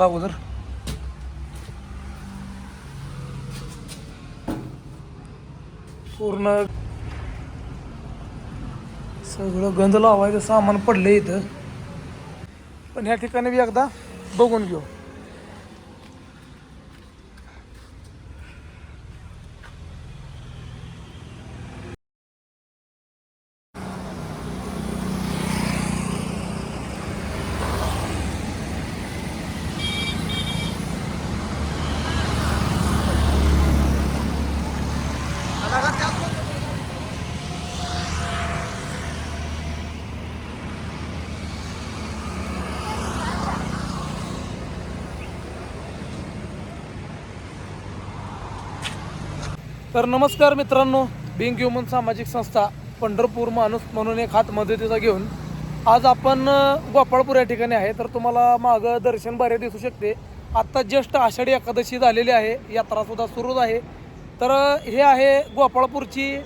अगोदर पूर्ण सगळं गंध लावायचं सामान पडलं इथं. पण ह्या ठिकाणी बी एकदा बघून घेऊ. तर नमस्कार मित्रांनो बिंग ह्युमन सामाजिक संस्था पंढरपूर माणूस म्हणून एक हात मदतीचा घेऊन आज आपण गोपाळपूर या ठिकाणी आहे. तर तुम्हाला मागं दर्शन बरे दिसू शकते. आत्ता जस्ट आषाढी एकादशी झालेली आहे. यात्रासुद्धा सुरूच आहे. तर हे आहे गोपाळपूरची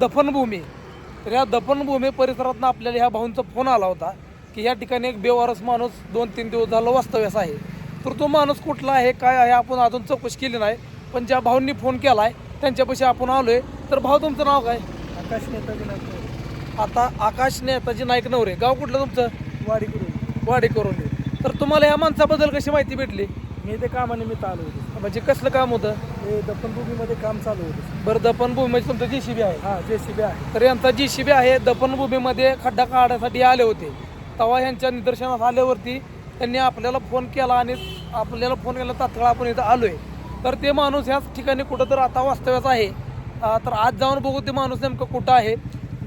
दफनभूमी. तर या दफनभूमी परिसरातनं आपल्याला ह्या भाऊंचा फोन आला होता की या ठिकाणी एक बेवारस माणूस दोन तीन दिवस झालं वास्तव्यास आहे. तर तो माणूस कुठला आहे काय आहे आपण अजून चौकशी केली नाही पण ज्या भाऊंनी फोन केला आहे त्यांच्यापाशी आपण आलोय. तर भाऊ तुमचं नाव काय? आकाश नेताजी नागपूर. आता आकाश नेताजी नाईक नवरे. गाव कुठलं तुमचं? वाडी करून वाडी करून तर तुम्हाला या माणसाबद्दल कशी माहिती भेटली? मी ते कामानिमित्त आलो होतो. म्हणजे कसलं काम होतं? हे दफनभूमीमध्ये काम चालू होतं. बरं दफनभूमी म्हणजे तुमचं जी सी बी आहे. हा जे सी बी आहे. तर यांचा जी सी बी आहे दफनभूमीमध्ये खड्डा काढण्यासाठी आले होते. तेव्हा यांच्या निदर्शनास आल्यावरती त्यांनी आपल्याला फोन केला आणि आपल्याला फोन केला तात्काळ आपण इथं आलोय. तर ते माणूस ह्याच ठिकाणी कुठं तर आता वास्तव्याच आहे. तर आज जाऊन बघू ते माणूस नेमकं कुठं आहे.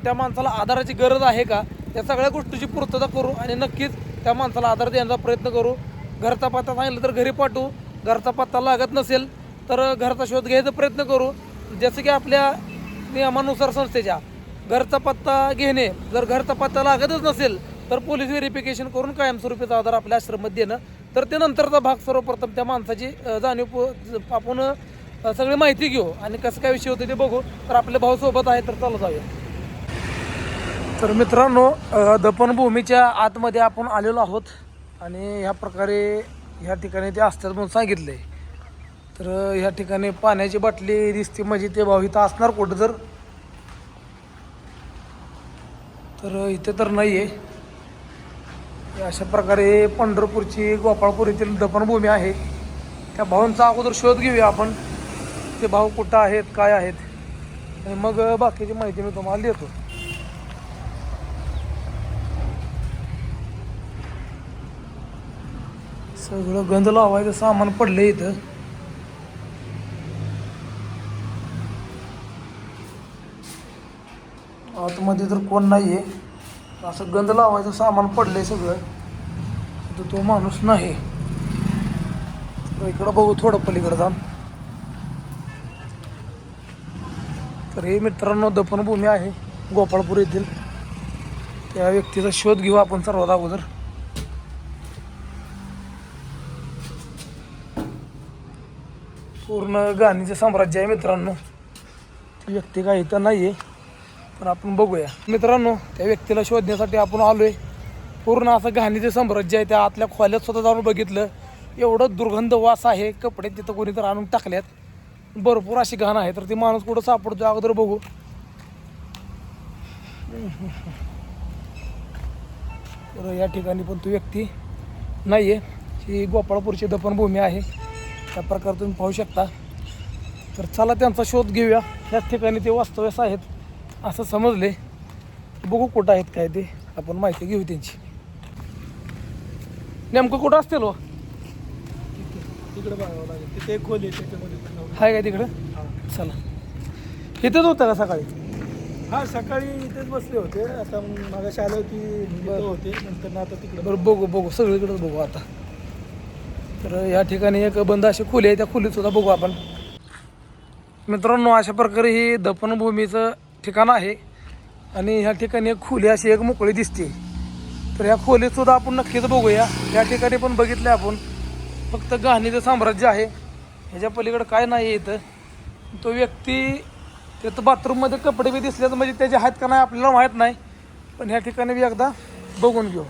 त्या माणसाला आधाराची गरज आहे का? या सगळ्या गोष्टीची पूर्तता करू आणि नक्कीच त्या माणसाला आधार देण्याचा प्रयत्न करू. घरचा पत्ता सांगितलं तर घरी पाठवू. घरचा पत्ता लागत नसेल तर घरचा शोध घ्यायचा प्रयत्न करू. जसं की आपल्या नियमानुसार संस्थेच्या घरचा पत्ता घेणे जर घरचा पत्ता लागतच नसेल तर पोलीस व्हेरिफिकेशन करून कायमस्वरूपीचा आधार आपल्या आश्रमात देणं. तर ते नंतरचा भाग सर्वप्रथम त्या माणसाची जाणीव पो- आपण सगळी माहिती घेऊ आणि कसं काय विषय होते ते बघू. तर आपले भाऊ सोबत आहे तर चालू जाऊया. तर मित्रांनो दफनभूमीच्या आतमध्ये आपण आलेलो आहोत आणि ह्या प्रकारे ह्या ठिकाणी ते असतात म्हणून सांगितलं आहे तर ह्या ठिकाणी पाण्याची बाटली दिसते म्हणजे ते भाव इथं असणार कुठं तर. तर इथे तर नाही आहे अशा प्रकारे पंढरपूरची गोपाळपूर येथील दफनभूमी आहे. त्या भावांचा अगोदर शोध घेऊया आपण. ते भाव कुठं आहेत काय आहेत. आणि मग बाकीची माहिती मी तुम्हाला देतो. सगळं गंध लावायचं सामान पडलं इथं. आतमध्ये तर कोण नाही आहे असं गंध लावायचं सामान पडलंय सगळं. तर तो माणूस नाही. इकडं बघू थोडं पलीकडं जाऊन. तर हे मित्रांनो दफनभूमी आहे गोपाळपूर येथील. त्या व्यक्तीचा शोध घेऊ आपण सर्वात अगोदर. पूर्ण गाणीचं साम्राज्य आहे मित्रांनो. ती व्यक्ती काही तर नाही आहे पण आपण बघूया. मित्रांनो त्या व्यक्तीला शोधण्यासाठी आपण आलो आहे पूर्ण असं घाणीचं साम्राज्य आहे त्या आतल्या खोल्यात स्वतः जाऊन बघितलं. एवढं दुर्गंध वास आहे कपडे तिथं कोणी तर आणून टाकल्यात. भरपूर अशी घाण आहे तर ती माणूस कुठं सापडतो अगोदर बघू. तर या ठिकाणी पण तो व्यक्ती नाही आहे ही गोपाळपूरची दफनभूमी आहे. त्या प्रकारे तुम्ही पाहू शकता. तर चला त्यांचा शोध घेऊया. ह्याच ठिकाणी ते वास्तव्यास आहेत. असं समजले. बघू कुठं आहेत काय ते. आपण माहिती घेऊ त्यांची. नेमकं कुठं असतील हो? तिकडे बघावं लागेल. तिथे एक खोली त्याच्यामध्ये काय तिकडं? हा. चला. इथेच होतं का सकाळी? हा सकाळी इथेच बसले होते. आता मग मागाशी आले होती होते. नंतर आता तिकडे बरं बघू बघू. सगळीकडे बघू आता. तर या ठिकाणी एक बंद अशी खोली आहे त्या खोलीत सुद्धा बघू आपण. मित्रांनो अशा प्रकारे ही दफनभूमीचं ठिकाण आहे आणि ह्या ठिकाणी एक खोली अशी एक मोकळी दिसते. तर ह्या खोलीत सुद्धा आपण नक्कीच बघूया. या ठिकाणी पण बघितलं आपण. फक्त गहाणीचं साम्राज्य आहे. ह्याच्या पलीकडं काय नाही इथं. तो व्यक्ती तिथं बाथरूममध्ये कपडे बी दिसले तर म्हणजे त्याचे आहेत का नाही आपल्याला माहीत नाही. पण ह्या ठिकाणी बी एकदा बघून घेऊ.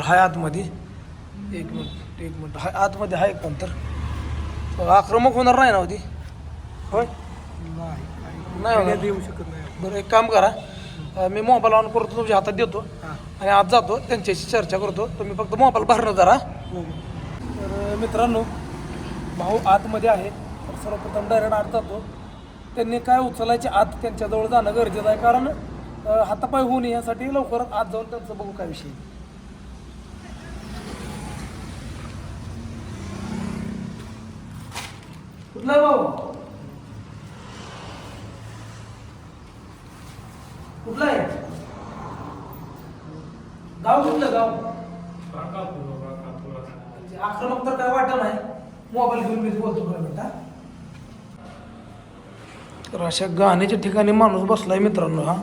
तर हाय आतमध्ये. एक मिनिट एक मिनिट. हाय आतमध्ये हाय पण तर. तर आक्रमक होणार नाही ना होती होय? नाही होणार. देऊ शकत नाही. बरं एक काम करा. मी मोबाईल ऑन करतो तुमच्या हातात देतो. आणि आज जातो त्यांच्याशी चर्चा करतो. तुम्ही फक्त मोबाईल भरणं जरा. हो. तर मित्रांनो भाऊ आतमध्ये आहे. तर सर्वप्रथम डायरेक्ट आत जातो. त्यांनी काय उचलायचे आत त्यांच्याजवळ जाणं गरजेचं आहे. कारण हातापाय होऊ नये यासाठी लवकरच आत जाऊन त्यांचं बघू काय विषय कुठला आहे भाऊ? कुठला आहे? गाव कुठलं गाव? म्हणजे आक्रमक तर काय वाटत नाही. मोबाईल घेऊन मी बोलतो बरं हा. तर अशा गाण्याच्या ठिकाणी माणूस बसलाय मित्रांनो हा.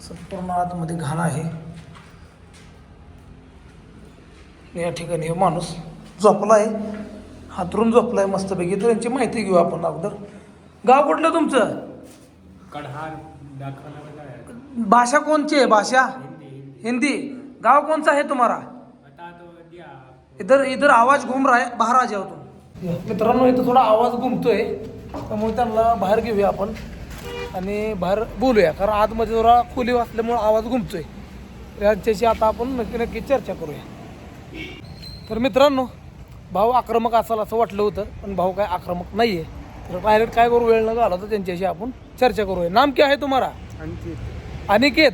संपूर्ण आतमध्ये घाण आहे. या ठिकाणी हा माणूस झोपलाय. हातरून झोपलाय मस्तपैकी. तर यांची माहिती घेऊ आपण अगोदर. गाव कुठलं तुमचं? दाखवला भाषा कोणची आहे भाषा? हिंदी गाव है बता दो दिया इधर इधर आवाज घूम रहा है बाहेर आ जाओ तुम मित्रांनो इथं थोडा आवाज घुमतोय. त्यामुळे त्यांना बाहेर घेऊया आपण. आणि बाहेर बोलूया. कारण आतमध्ये जरा खोली असल्यामुळे आवाज घुमतोय. यांच्याशी आता आपण नक्की नक्की चर्चा करूया. तर मित्रांनो भाऊ आक्रमक असाल असं वाटलं होतं पण भाऊ काय आक्रमक नाही आहे तर डायरेक्ट काय करू वेळ न घाला तर त्यांच्याशी आपण चर्चा करूया. नाम क्या है तुम्हारा अंकित. अनिकेत.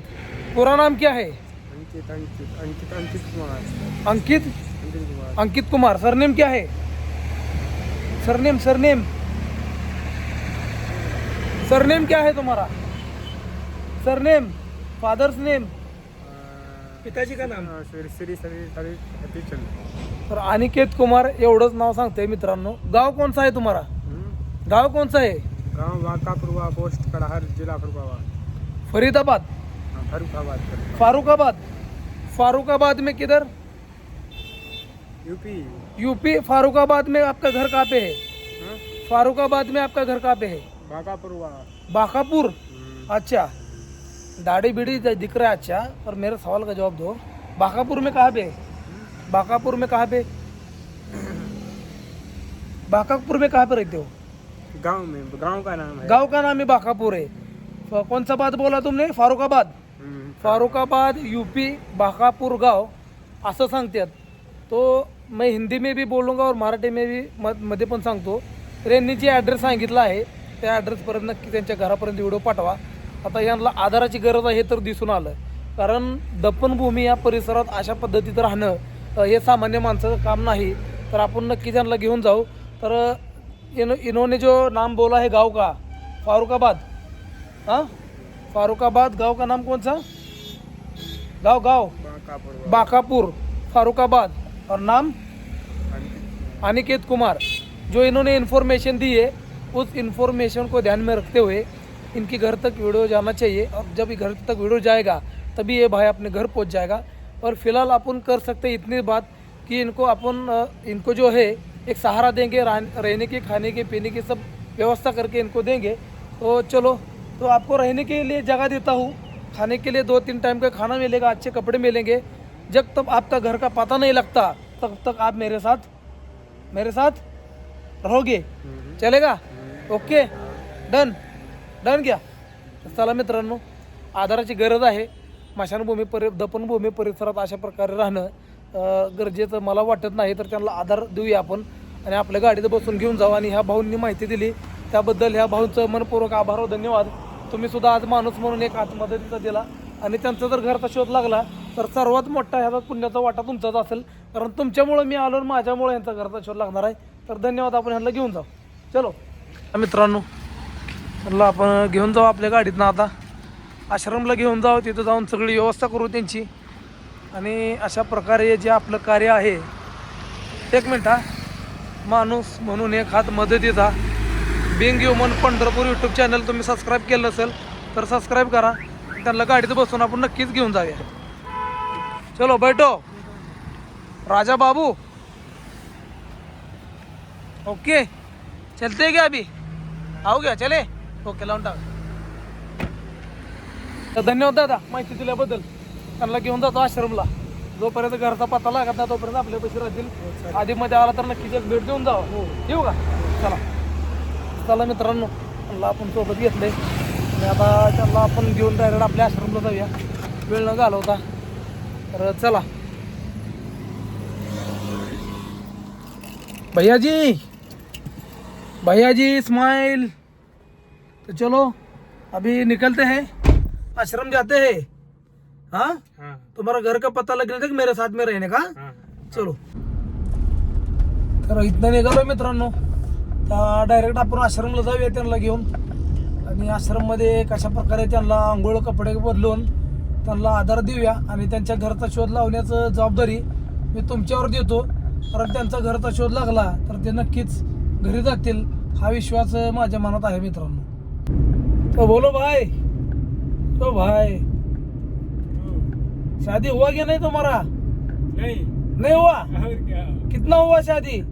पूरा नाम क्या है अंकित अंकित अंकित अंकित कुमार. अंकित? अंकित कुमार. अंकित कुमार. सरनेम क्या है सरनेम सरनेम. सरनेम क्या है तुम्हारा सरनेम. फादर्स नेम पिताजी का नाम? श्री श्री श्री श्री हतीचंद तर अनिकेत कुमार एवढंच नाव सांगतंय मित्रांनो. गाव कोणचा आहे तुम्हारा गाव कोणचा आहे? गांव वाकापुरवा पोस्ट कड़ाहर जिला फरुखाबाद. फरीदाबाद. हाँ, फरुखाबाद. फारुखाबाद. फारुखाबाद में किधर? यूपी. यूपी. फारुखाबाद में आपका घर कहाँ पे है? हाँ? फारुखाबाद में आपका घर कहाँ पे है? वाकापुरवा. बाकापुर. हम्म, अच्छा. दाढ़ी बीड़ी दिख रहा है अच्छा पर मेरे सवाल का जवाब दो। बाकापुर में कहाँ पे? बाकापुर में कहाँ पे? बाकापुर में कहाँ पे रहते हो? गांव में गांव का नाम है। गांव का नाम है बाकापुर है। कौन सा बात बोला तुमने? फारुखाबाद फारुखाबाद यूपी बाकापुर गाव असं सांगतात तो मैं हिंदी में भी बोलूँगा और मराठी में भी म मध्ये पण सांगतो। तर यांनी जे ॲड्रेस सांगितला आहे. त्या ॲड्रेसपर्यंत नक्की त्यांच्या घरापर्यंत व्हिडिओ पाठवा. आता यांना आधाराची गरज आहे हे तर दिसून आलं कारण दफनभूमी या परिसरात अशा पद्धतीत राहणं हे सामान्य माणसाचं काम नाही. तर आपण नक्की त्यांना घेऊन जाऊ. तर इन इन्होंने जो नाम बोला है गाव का? फारुखाबाद. हाँ? फारुखाबाद गांव का नाम कौन सा गांव गांव. बाकापुर. फारुखाबाद. और नाम? अनिकेत कुमार. जो इन्होंने इन्फॉर्मेशन दी है उस इन्फॉर्मेशन को ध्यान में रखते हुए इनके घर तक वीडियो जाना चाहिए। और जब ये घर तक वीडियो जाएगा तभी ये भाई अपने घर पहुँच जाएगा। और फ़िलहाल अपन कर सकते हैं इतनी बात कि इनको अपन इनको जो है एक सहारा देंगे रहने के खाने के पीने की सब व्यवस्था करके इनको देंगे। तो चलो तो आपको रहने के लिए जगह देता हूँ। खाने के लिए दो तीन टाइम का खाना मिलेगा अच्छे कपड़े मिलेंगे। जब तक आपका घर का पता नहीं लगता तब तक आप मेरे साथ मेरे साथ रहोगे। चलेगा? ओके? डन? डन घ्या. चला मित्रांनो आधाराची गरज आहे. स्मशानभूमी परि दफनभूमी परिसरात अशा प्रकारे राहणं गरजेचं मला वाटत नाही तर त्यांना आधार देऊया आपण. आणि आपल्या गाडीत बसून घेऊन जाऊ आणि ह्या भाऊंनी माहिती दिली. त्याबद्दल ह्या भाऊंचं मनपूर्वक आभार व धन्यवाद. तुम्ही सुद्धा आज माणूस म्हणून एक आत्मदतीचा दिला. आणि त्यांचा जर घरचा शोध लागला तर सर्वात मोठा ह्याचा पुण्याचा वाटा तुमचाच असेल. कारण तुमच्यामुळं मी आलो आणि माझ्यामुळे यांचा घरचा शोध लागणार आहे. तर धन्यवाद आपण ह्यांना घेऊन जाऊ. चलो. मित्रांनो म्हटलं आपण घेऊन जाऊ आपल्या गाडीतनं आता. आश्रमला घेऊन जाऊ तिथं जाऊन सगळी व्यवस्था करू त्यांची. आणि अशा प्रकारे जे आपलं कार्य आहे एक मिनिट हा. माणूस म्हणून एक हात मदतीचा being human Pandharpur YouTube channel तुम्ही सबस्क्राईब केलं असेल तर सबस्क्राईब करा. त्यांना गाडीत बसून आपण नक्कीच घेऊन जाऊया. चलो बैठो. राजा बाबू. ओके चलते क्या अभी? आओ क्या? चले. ओके लावून टाक. तर धन्यवाद दादा माहिती दिल्याबद्दल. त्यांना घेऊन जातो आश्रमला. जोपर्यंत घरचा पत्ता लागत नाही तोपर्यंत आपले पैसे राहतील. आधी मध्ये आला तर नक्कीच एक भेट देऊन जावं. हो येऊ का? चला. चला मित्रांनो म्हणलं आपण सोबत घेतले. आणि आता त्यांना आपण घेऊन डायरेक्ट आपल्या आश्रमला जाऊया. वेळ न घालवता. तर चला. भैयाजी! भैयाजी स्माइल तो चलो अभी निकलते हैं आश्रम जाते हैं। हाँ? हाँ। तुम्हारा घर का पता लगने तक मेरे साथ में रहने का? चलो। तर इथनं निघालो मित्रांनो। डायरेक्ट आपण आश्रमला जाऊया त्यांना घेऊन. आणि आश्रममध्ये कशा प्रकारे त्यांना आंघोळ कपडे बदलून त्यांना आधार देऊया आणि त्यांच्या घरचा शोध लावण्याचं जबाबदारी मी तुमच्यावर देतो. कारण त्यांचा घरचा शोध लागला तर ते नक्कीच घरी जातील हा विश्वास माझ्या मनात आहे मित्रांनो. तो बोलो भाई. तो भाई. शादी हुआ क्या नहीं तुम्हारा? नहीं. नहीं हुआ? और क्या? कितना हुआ शादी?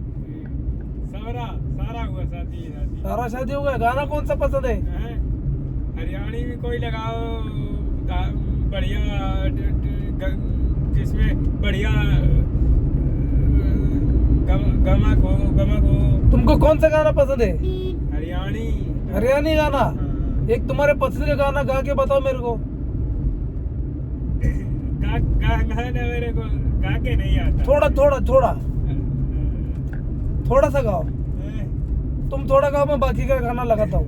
सारा सारा हुआ शादी शादी. सारा शादी हो गया? गाना कौन सा पसंद है? हैं? हरियाणी में कोई लगाओ बढ़िया जिसमें बढ़िया गम- गमक हो गमक हो. तुमको कौन सा गाना पसंद है? हरियाणी. हरियाणी गाना। एक तुम्हारे पसंद का गाना गा के बताओ मेरे को। गा गाना मेरे को गा के नहीं आता। थोड़ा थोड़ा थोड़ा। थोड़ा सा गाओ। तुम थोड़ा गाओ मैं बाकी का गाना लगाता हूँ।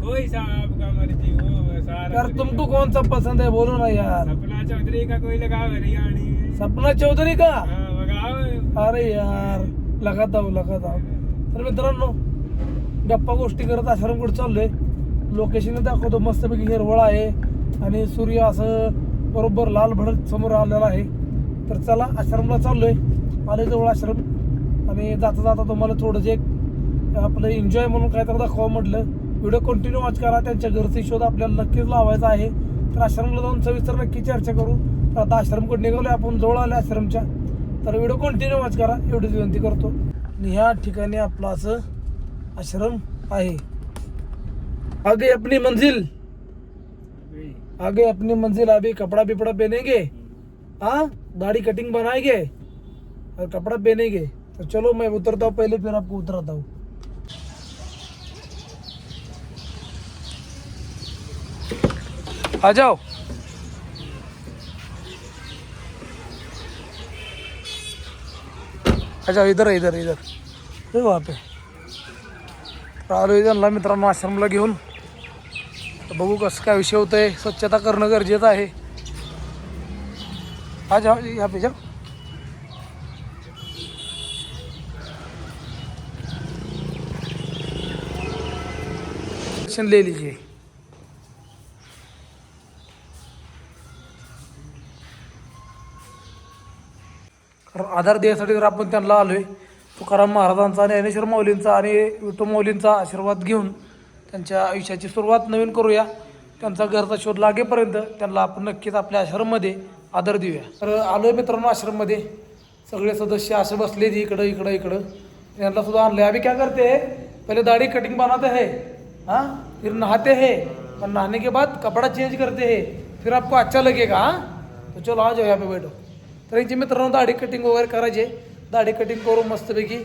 कोई सा आपका मर्ज़ी हो सारा यार तुमको कौन सा पसंद है? बोलो ना यार। सपना चौधरी का कोई लगाओ हरियाणी सपना चौधरी का? हाँ, अरे यार लगाता हूँ लगाता हूँ। तर मित्रांनो गप्पा गोष्टी करत आश्रमकडे चाललोय? लोकेशन दाखवतो मस्तपैकी हिरवळ आहे. आणि सूर्य असं बरोबर लाल भडक समोर आलेला आहे. तर चला आश्रमला चाललोय. आले जवळ आश्रम. आणि जाता जाता तुम्हाला थोडंसं एक आपलं एन्जॉय म्हणून काहीतरी दाखवा म्हटलं. व्हिडिओ कंटिन्यू वॉच करा. त्यांच्या घरचा शोध आपल्याला नक्कीच लावायचा आहे. तर आश्रमला जाऊन सविस्तर नक्की चर्चा करू. तर आता आश्रमकडे निघालोय? आपण जवळ आले आश्रमच्या. तर व्हिडिओ कंटिन्यू वॉच करा. एवढीच विनंती करतो. आणि ह्या ठिकाणी आपलं असं आश्रम आहे आगे अपनी मंजिल। आगे अपनी मंजिल अभी कपड़ा बिपड़ा पहनेंगे। हाँ दाढ़ी कटिंग बनाएँगे और कपड़ा पहनेंगे। तो चलो मैं उतरता हूँ पहले फिर आपको उतराता हूँ। आ जाओ। अच्छा इधर इधर इधर। हे वहाँ पे। तर त्यांना मित्रांनो आश्रमला घेऊन. बघू कसं काय विषय होतं आहे स्वच्छता करणं गरजेचं आहे. हा जा ह्या पेजा लिहिली दर्शन ले लीजिए आधार द्यायसाठी जर आपण त्यांना आलोय तुकाराम महाराजांचा ज्ञानेश्वर मौलींचा आणि विठू मौलींचा आशीर्वाद घेऊन त्यांच्या आयुष्याची सुरुवात नवीन करूया. त्यांचा घरचा शोध लागेपर्यंत त्यांना आपण नक्कीच आपल्या आश्रममध्ये आदर देऊया. तर आलोय मित्रांनो आश्रममध्ये. सगळे सदस्य असे बसले इकडं इकडं इकडं. यांना सुद्धा आणलं आम्ही काय करते पहिले दाढ़ी कटिंग बनाते हे. हां? फिर नहाते हे. और नहाने के बाद कपड़ा चेंज करते हे. फिर आपको अच्छा लगेगा हाँ? तो चलो आ जाऊया यहाँ बैठो. तर यांची मित्रांनो दाढी कटिंग वगैरे करायचे दाढी कटिंग करू मस्तपैकी.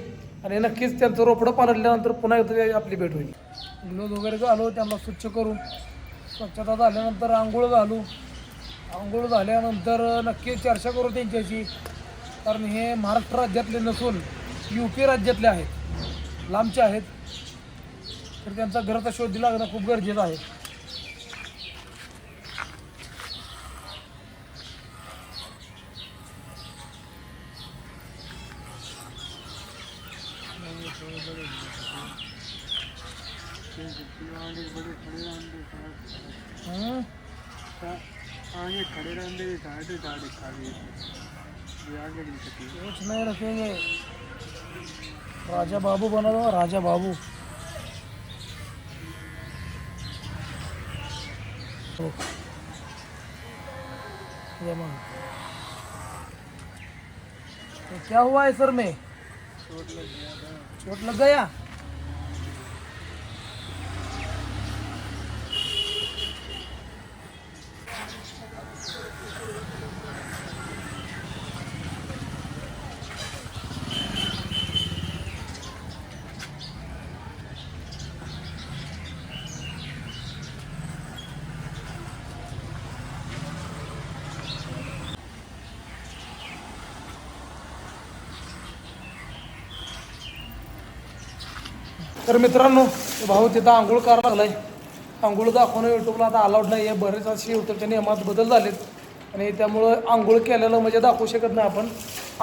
आणि नक्कीच त्यांचं रोपडं पालटल्यानंतर पुन्हा एकदा आपली भेट होईल. ग्लोज वगैरे घालू त्यांना स्वच्छ करू स्वच्छता झाल्यानंतर आंघोळ घालू. आंघोळ झाल्यानंतर नक्की चर्चा करू त्यांच्याशी. कारण हे महाराष्ट्र राज्यातले नसून यू पी राज्यातले आहेत. लांबचे आहेत. तर त्यांचा घराचा शोध लागणं खूप गरजेचं आहे. आगे खड़े रहने आगे नहीं सकती कुछ नहीं रखेंगे। राजा बाबू बना दो राजा बाबू। तो तो क्या हुआ है सर में? चोट लग गया चोट लग गया? तर मित्रांनो भाऊ तिथं आंघोळ करायला आहे आंघोळ दाखवणं युट्यूबला आता अलाउड नाही. आहे बरेच असे युट्यूबच्या नियमात बदल झालेत. आणि त्यामुळं आंघोळ केलेलं म्हणजे दाखवू शकत नाही आपण.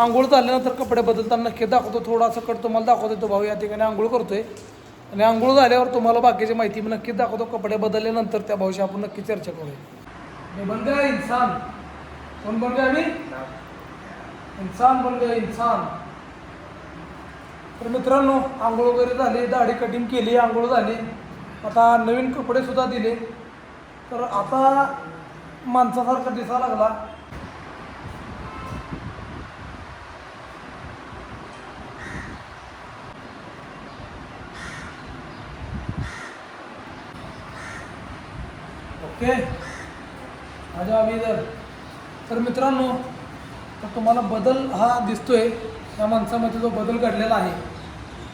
आंघोळ झाल्यानंतर कपडे बदलताना नक्की दाखवतो. थोडासा कट तुम्हाला दाखवतो तो भाऊ. या ठिकाणी आंघोळ करतोय. आणि आंघोळ झाल्यावर तुम्हाला बाकीची माहिती मी नक्कीच दाखवतो. कपडे बदलल्यानंतर त्या भाऊशी आपण नक्की चर्चा करूया. मी बन गया इंसान कोण बन गया इन्सान इंसान बन गया तर मित्रांनो आंघोळ वगैरे झाली दाढी कटिंग केली आंघोळ झाली. आता नवीन कपडेसुद्धा दिले. तर आता माणसासारखा दिसा लागला. ओके. माझ्या अभी तर मित्रांनो तुम्हाला बदल हा दिसतोय या माणसामध्ये जो बदल घडलेला आहे.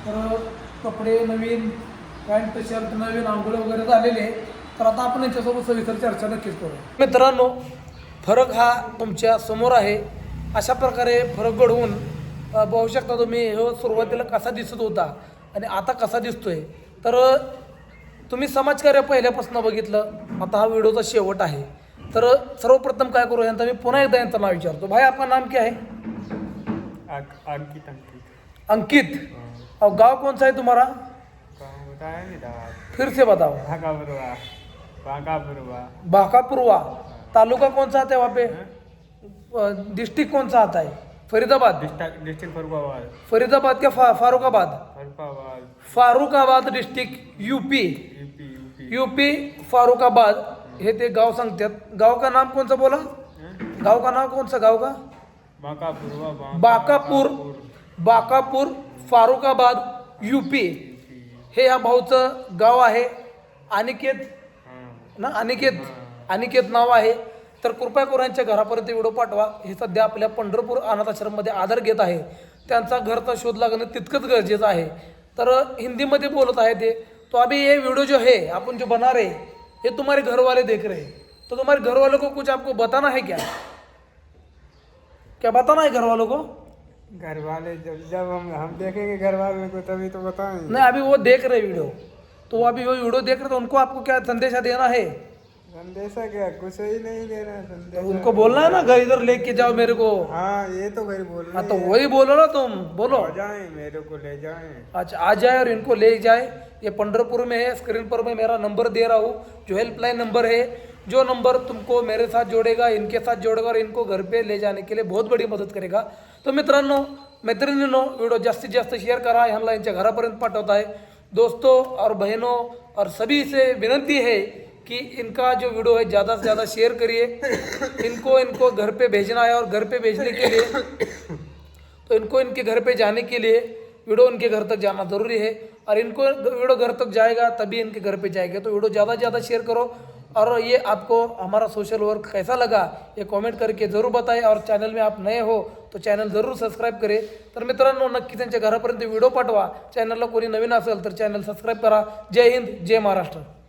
तर कपडे नवीन पॅन्ट शर्ट नवीन आंघोळ वगैरे झालेले आहे तर आता आपण याच्यासोबत सविस्तर चर्चा नक्कीच करू मित्रांनो फरक हा तुमच्यासमोर आहे. अशा प्रकारे फरक घडवून बघू शकता तुम्ही हो सुरुवातीला कसा दिसत होता आणि आता कसा दिसतोय. तर तुम्ही समाजकार्य पहिल्यापासून बघितलं आता हा व्हिडिओचा शेवट आहे. तर सर्वप्रथम काय करू यांचा? मी पुन्हा एकदा यांचं नाव विचारतो. भाई आपका नाम क्या है अंक- अंकित अंकित. अंकित. और गांव कौन सा है तुम्हारा फिर से बताओ बाकापुरवा तालुका कौन सा आता है वहाँ पे? डिस्ट्रिक्ट कौन सा आता है फरीदाबाद. डिस्ट्रिक्ट फरुखाबाद. फरीदाबाद क्या फा, Farrukhabad? Farrukhabad. District UP UP Farrukhabad. हे ते गाव सांगतात. गाव का नाम सा बोला? गाव का नाम कौन सा गाव का? बाकापूर बाकापूर. फारुखाबाद यूपी हे या भाऊचं गाव आहे. अनिकेत. हाँ. ना अनिकेत. अनिकेत नाव आहे. तर कृपया करून यांच्या घरापर्यंत व्हिडिओ पाठवा. हे सध्या आपल्या पंढरपूर अनाथ आश्रममध्ये आधार घेत आहे. त्यांचा घरचा शोध लागणं तितकंच गरजेचं आहे. तर हिंदीमध्ये बोलत आहे ते. तो अभी ये वीडियो जो है अपन जो बना रहे ये तुम्हारे घर वाले देख रहे हैं। तो तुम्हारे घर वालों को कुछ आपको बताना है क्या? क्या बताना है घर वालों को? घर वाले जब जब हम हम देखेंगे घर वालों को तभी तो बताएंगे। नहीं अभी वो देख रहे वीडियो। तो वो अभी वो वीडियो देख रहे तो उनको आपको क्या संदेशा देना है? संदेशा क्या? कुछ ही नहीं देना तो संदेशा। उनको बोलना है ना घर इधर लेके जाओ मेरे को। हाँ ये तो घर बोल हाँ तो वही बोलो ना तुम बोलो। आ जाए मेरे को ले जाए। अच्छा आ जाए और इनको ले जाए। ये पंडरपुर में है स्क्रीन पर मैं मेरा नंबर दे रहा हूँ जो हेल्पलाइन नंबर है जो नंबर तुमको मेरे साथ जोड़ेगा इनके साथ जोड़ेगा और इनको घर पे ले जाने के लिए बहुत बड़ी मदत करेगा। तो मित्रांनो मैत्रिणींनो व्हिडिओ जास्तीत जास्त शेअर करा ह्यांना यांच्या घरापर्यंत पाठवत आहे दोस्तों और बहनों और सभी से विनंती है कि इनका जो वीडियो है, ज़्यादा से ज़्यादा शेयर करिए। इनको इनको घर पे भेजना है और घर पे भेजने के लिए तो इनको इनके घर पे जाने के लिए वीडियो इनके घर तक जाना ज़रूरी है। और इनको वीडियो घर तक जाएगा, तभी इनके घर पे जाएगा। तो वीडियो ज़्यादा से ज़्यादा शेयर करो। और ये आपको हमारा सोशल वर्क कैसा लगा, ये कमेंट करके ज़रूर बताएँ। और चॅनल में आप नए हो तो चॅनल ज़रूर सबस्क्राईब करे। तर मित्रांनो, नक्की घरापर्यंत व्हिडिओ पाठवा। चॅनलला कोणी नवीन असेल, तर चॅनल सबस्क्राईब करा। जय हिंद, जय महाराष्ट्र.